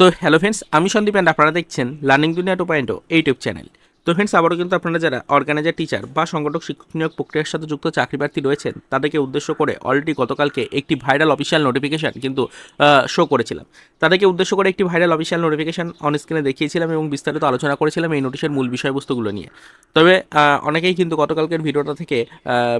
তো hello friends আমি Sandeep and আপনারা দেখছেন learning Duniya two point YouTube channel তো ফ্রেন্ডস আবারও কিন্তু আপনারা যারা অর্গানাইজার টিচার বা সংগঠক, শিক্ষক নিয়োগ প্রক্রিয়ার সাথে যুক্ত চাকরি প্রার্থী রয়েছেন, তাদেরকে উদ্দেশ্য করে অলরেডি গতকালকে একটি ভাইরাল অফিসিয়াল নোটিফিকেশান কিন্তু শো করেছিলাম। তাদেরকে উদ্দেশ্য করে একটি ভাইরাল অফিসিয়াল নোটিফিকেশান অন স্ক্রিনে দেখিয়েছিলাম এবং বিস্তারিত আলোচনা করেছিলাম এই নোটিশের মূল বিষয়বস্তুগুলো নিয়ে। তবে অনেকেই কিন্তু গতকালকের ভিডিওটা থেকে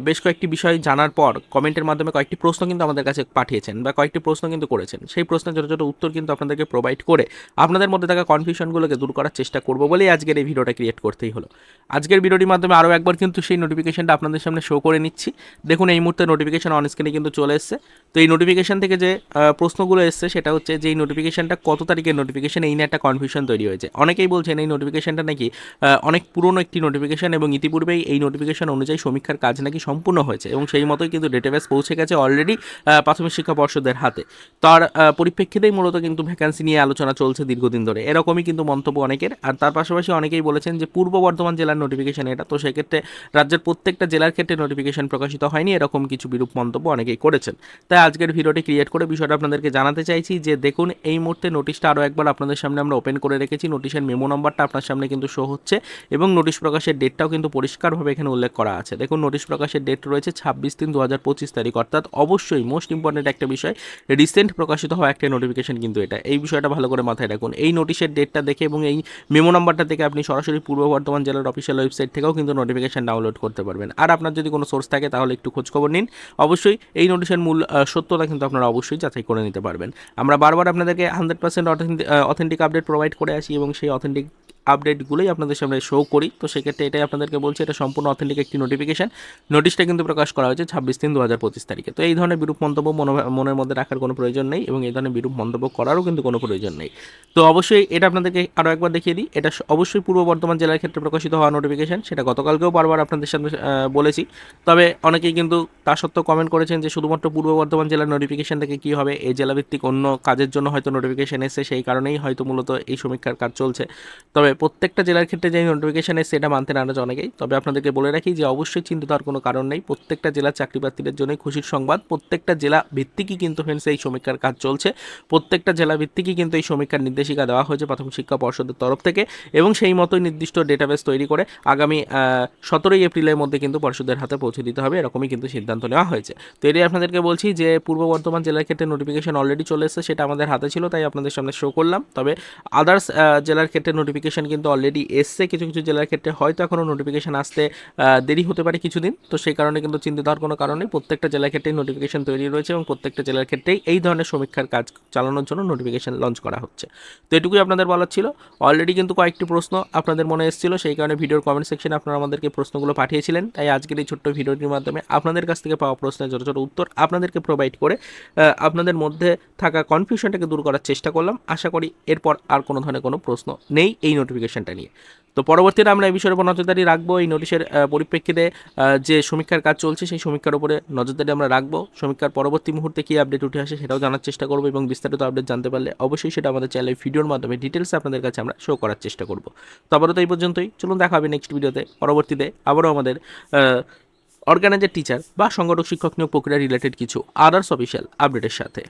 বেশ কয়েকটি বিষয় জানার পর কমেন্টের মাধ্যমে কয়েকটি প্রশ্ন কিন্তু আমাদের কাছে পাঠিয়েছেন বা কয়েকটি প্রশ্ন কিন্তু করেছেন। সেই প্রশ্নের ছোটো ছোটো উত্তর কিন্তু আপনাদেরকে প্রোভাইড করে আপনাদের মধ্যে থাকা কনফিউশনগুলোকে দূর করার চেষ্টা করব বলেই আজকের এই ভিডিওটা ক্রিয়েট করতেই হলো। আজকের ভিডিওটির মাধ্যমে আরও একবার কিন্তু সেই নোটিফিকেশনটা আপনাদের সামনে শো করে নিচ্ছি। দেখুন, এই মুহূর্তে নোটিফিকেশন অন স্ক্রিনে কিন্তু চলে এসছে। তো এই নোটিফিকেশন থেকে যে প্রশ্নগুলো এসছে সেটা হচ্ছে যে নোটিফিকেশনটা কত তারিখের নোটিফিকেশন এই নিয়ে একটা কনফিউশন তৈরি হয়েছে। অনেকেই বলছেন এই নোটিফিকেশনটা নাকি অনেক পুরনো একটি নোটিফিকেশন এবং ইতিপূর্বেই এই নোটিফিকেশন অনুযায়ী সমীক্ষার কাজ নাকি সম্পূর্ণ হয়েছে এবং সেই মতোই কিন্তু ডেটাবেস পৌঁছে গেছে অলরেডি প্রাথমিক শিক্ষা পর্ষদের হাতে। তার পরিপ্রেক্ষিতেই মূলত কিন্তু ভ্যাকান্সি নিয়ে আলোচনা চলছে দীর্ঘদিন ধরে। এরকমই কিন্তু মন্তব্য অনেকের। আর তার পাশাপাশি অনেকেই বলেছেন যে পূর্ব বর্ধমান জেলার নোটিফিকেশন এটা। তো সেক্ষেত্রে রাজ্যের প্রত্যেকটা জেলার ক্ষেত্রে নোটিফিকেশন প্রকাশিত হয়নি, এরকম কিছু বিরূপ মন্তব্য অনেকেই করেছেন। তাই আজকের ভিডিওটি ক্রিয়েট করে বিষয়টা আপনাদেরকে জানাতে চাইছি যে দেখুন এই মুহূর্তে নোটিশটা আরও একবার আপনাদের সামনে আমরা ওপেন করে রেখেছি। নোটিশের মেমো নাম্বারটা আপনার সামনে কিন্তু শো হচ্ছে এবং নোটিশ প্রকাশের ডেটটাও কিন্তু পরিষ্কারভাবে এখানে উল্লেখ করা আছে। দেখুন নোটিশ প্রকাশের ডেট রয়েছে ছাব্বিশ তিন দু হাজার পঁচিশ তারিখ। অর্থাৎ অবশ্যই মোস্ট ইম্পর্টেন্ট একটা বিষয় রিসেন্ট প্রকাশিত হওয়া একটা নোটিফিকেশন কিন্তু এটা। এই বিষয়টা ভালো করে মাথায় রাখুন। এই নোটিশের ডেটটা দেখে এবং এই মেমো নাম্বারটা থেকে আপনি সরাসরি পূর্ব বর্ধমান জেলার অফিসিয়াল ওয়েবসাইট থেকেও কিন্তু নোটিফিকেশন ডাউনলোড করতে পারবেন। আর আপনার যদি কোনো সোর্স থাকে, তাহলে একটু খোঁজখবর নিন। অবশ্যই এই নোটিশের মূল সত্যতা কিন্তু আপনারা অবশ্যই যাচাই করে নিতে পারবেন। আমরা বারবার আপনাদেরকে hundred percent authentic update provide করে আসি এবং সেই অথেন্টিক আপডেটগুলোই আপনাদের সামনে শো করি। তো সেক্ষেত্রে এটাই আপনাদেরকে বলছি, এটা সম্পূর্ণ অথেন্টিক একটি নোটিফিকেশন নোটিশটা কিন্তু প্রকাশ করা হয়েছে ছাব্বিশ তিন দু হাজার পঁচিশ তারিখে। তো এই ধরনের বিরূপ মন্তব্য মনো- মনের মধ্যে রাখার কোনো প্রয়োজন নেই এবং এই ধরনের বিরূপ মন্তব্য করারও কিন্তু কোনো প্রয়োজন নেই। তো অবশ্যই এটা আপনাদেরকে আরও একবার দেখিয়ে দিই, এটা অবশ্যই পূর্ব বর্ধমান জেলার ক্ষেত্রে প্রকাশিত হওয়া নোটিফিকেশন সেটা গতকালকেও বারবার আপনাদের সামনে বলেছি। তবে অনেকেই কিন্তু তা সত্ত্বেও কমেন্ট করেছেন যে শুধুমাত্র পূর্ব বর্ধমান জেলার নোটিফিকেশন থেকে কী হবে? এই জেলাভিত্তিক অন্য কাজের জন্য হয়তো নোটিফিকেশন এসে সেই কারণেই হয়তো মূলত এই সমীক্ষার কাজ চলছে। তবে প্রত্যেকটা জেলার ক্ষেত্রে যে নোটিফিকেশন এসে সেটা মানতে নারাজ অনেকেই। তবে আপনাদেরকে বলে রাখি যে অবশ্যই চিন্তিত হওয়ার কোনো কারণ নেই। প্রত্যেকটা জেলার চাকরি প্রার্থীদের জন্যই খুশির সংবাদ। প্রত্যেকটা জেলা ভিত্তিকই কিন্তু ফ্রেন্ডস এই সমীক্ষার কাজ চলছে। প্রত্যেকটা জেলা ভিত্তিকই কিন্তু এই সমীক্ষার নির্দেশিকা দেওয়া হয়েছে প্রাথমিক শিক্ষা পর্ষদের তরফ থেকে এবং সেই মতোই নির্দিষ্ট ডেটাবেস তৈরি করে আগামী সতেরোই এপ্রিলের মধ্যে কিন্তু পর্ষদের হাতে পৌঁছে দিতে হবে। এরকমই কিন্তু সিদ্ধান্ত নেওয়া হয়েছে। তো এটাই আপনাদেরকে বলছি যে পূর্ব বর্ধমান জেলার ক্ষেত্রে নোটিফিকেশন অলরেডি চলে এসেছে, সেটা আমাদের হাতে ছিল, তাই আপনাদের সামনে শো করলাম। তবে আদার্স জেলার ক্ষেত্রে নোটিফিকেশন কিন্তু অলরেডি এসছে কিছু কিছু জেলার ক্ষেত্রে। হয়তো এখনও নোটিফিকেশন আসতে দেরি হতে পারে কিছুদিন। তো সেই কারণে কিন্তু চিন্তিত হওয়ার কোনো কারণ প্রত্যেকটা জেলার ক্ষেত্রেই নোটিফিকেশন তৈরি রয়েছে এবং প্রত্যেকটা জেলার ক্ষেত্রেই এই ধরনের সমীক্ষার কাজ চালানোর জন্য নোটিফিকেশন লঞ্চ করা হচ্ছে। তো এটুকুই আপনাদের বলার ছিল। অলরেডি কিন্তু কয়েকটি প্রশ্ন আপনাদের মনে এসেছিল। সেই কারণে ভিডিওর কমেন্ট সেকশনে আপনারা আমাদেরকে প্রশ্নগুলো পাঠিয়েছিলেন। তাই আজকের এই ছোট্ট ভিডিওটির মাধ্যমে আপনাদের কাছ থেকে পাওয়া প্রশ্নের ছোটো ছোটো উত্তর আপনাদেরকে প্রোভাইড করে আপনাদের মধ্যে থাকা কনফিউশনটাকে দূর করার চেষ্টা করলাম। আশা করি এরপর আর কোনো ধরনের কোনো প্রশ্ন নেই। এই নোটিফিকেশনটা নিয়ে। তো পরবর্তীতে আমরা এই বিষয়ের উপর নজরদারি রাখব। এই নোটিশের পরিপ্রেক্ষিতে যে সমীক্ষার কাজ চলছে, সেই সমীক্ষার উপরে নজরদারি আমরা রাখব। সমীক্ষার পরবর্তী মুহূর্তে কী আপডেট উঠে আসে সেটাও জানার চেষ্টা করব এবং বিস্তারিত আপডেট জানতে পারলে অবশ্যই সেটা আমাদের চ্যানেলে ভিডিওর মাধ্যমে ডিটেলস আপনাদের কাছে আমরা শো করার চেষ্টা করব। তো তো এই পর্যন্তই। চলুন দেখা হবে নেক্সট ভিডিওতে পরবর্তীতে আবারও আমাদের অর্গানাইজার টিচার বা সংগঠক, শিক্ষক নিয়োগ প্রক্রিয়া রিলেটেড কিছু আদার্স অফিসিয়াল আপডেটের সাথে।